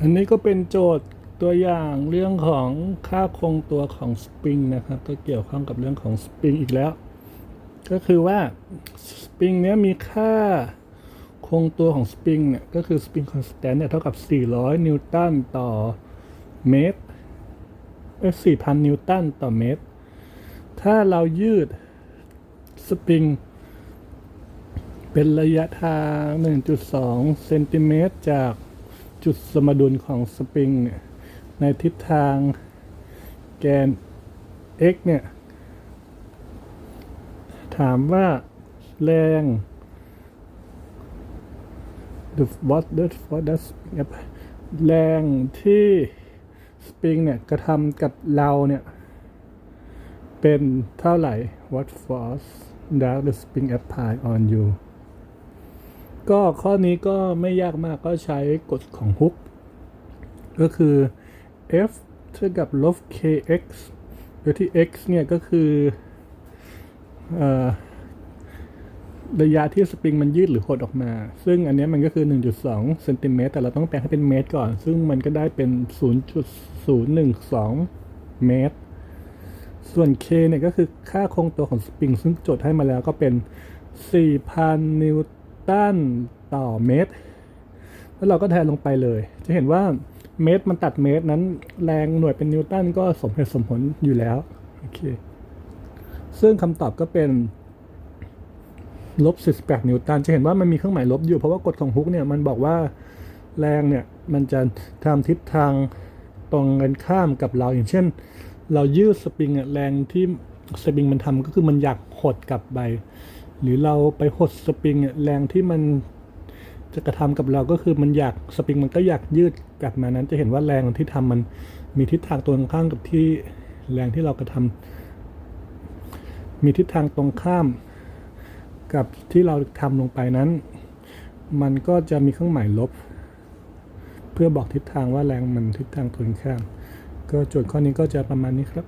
อันนี้ก็เป็นโจทย์ตัวอย่างเรื่องของค่าคงตัวของสปริงนะครับ ก็เกี่ยวข้องกับเรื่องของสปริงอีกแล้ว ก็คือว่าสปริงเนี้ยมีค่าคงตัวของสปริงเนี่ยก็คือสปริงคอนสแตนต์เนี่ยเท่ากับ 400 นิวตันต่อเมตรเอ้4,000 นิวตันต่อเมตร ถ้าเรายืดสปริงเป็นระยะทาง 1.2 เซนติเมตรจาก จุดสมดุลของสปริงเนี่ยในทิศทางแกน x เนี่ย ถามว่าแรง the what does what does spring up แรงที่สปริงเนี่ยกระทำกับเราเนี่ย เป็นเท่าไหร่ what force does the spring apply on you ก็ข้อนี้ก็ไม่ยากมากก็ใช้กฎของฮุก ก็คือ F เท่ากับลบ kx โดยที่ x เนี่ยก็คืออระยะที่สปริงมันยืดหรือหดออกมา ซึ่งอันนี้มันก็คือ 1.2เซนติเมตรแต่เราต้องแปลงให้เป็นเมตรก่อน ซึ่งมันก็ได้เป็น 0.012 เมตร ส่วน k เนี่ยก็คือค่าคงตัวของสปริง ซึ่งโจทย์ให้มาแล้วก็เป็น 4,000 นิวต นต่อเมตร แล้วเราก็แทนลงไปเลย จะเห็นว่าเมตรมันตัดเมตรนั้น แรงหน่วยเป็นนิวตันก็สมเหตุสมผลอยู่แล้วโอเคซึ่งคำตอบก็เป็นลบ48นิวตันจะเห็นว่ามันมีเครื่องหมายลบอยู่เพราะว่ากฎของฮุกเนี่ยมันบอกว่าแรงเนี่ยมันจะทำทิศทางตรงกันข้ามกับเราอย่างเช่น เรายืดสปริงแรงที่สปริงมันทำก็คือมันอยากหดกลับไป หรือเราไปหดสปริงแรงที่มันจะกระทำกับเราก็คือมันอยากสปริงมันก็อยากยืดกลับมานั้น จะเห็นว่าแรงที่ทำมันมีทิศทางตรงข้ามกับที่แรงที่เรากระทำมีทิศทางตรงข้ามกับที่เราทำลงไปนั้น มันก็จะมีเครื่องหมายลบ เพื่อบอกทิศทางว่าแรงมันทิศทางตรงข้าม ก็โจทย์ข้อนี้ก็จะประมาณนี้ครับ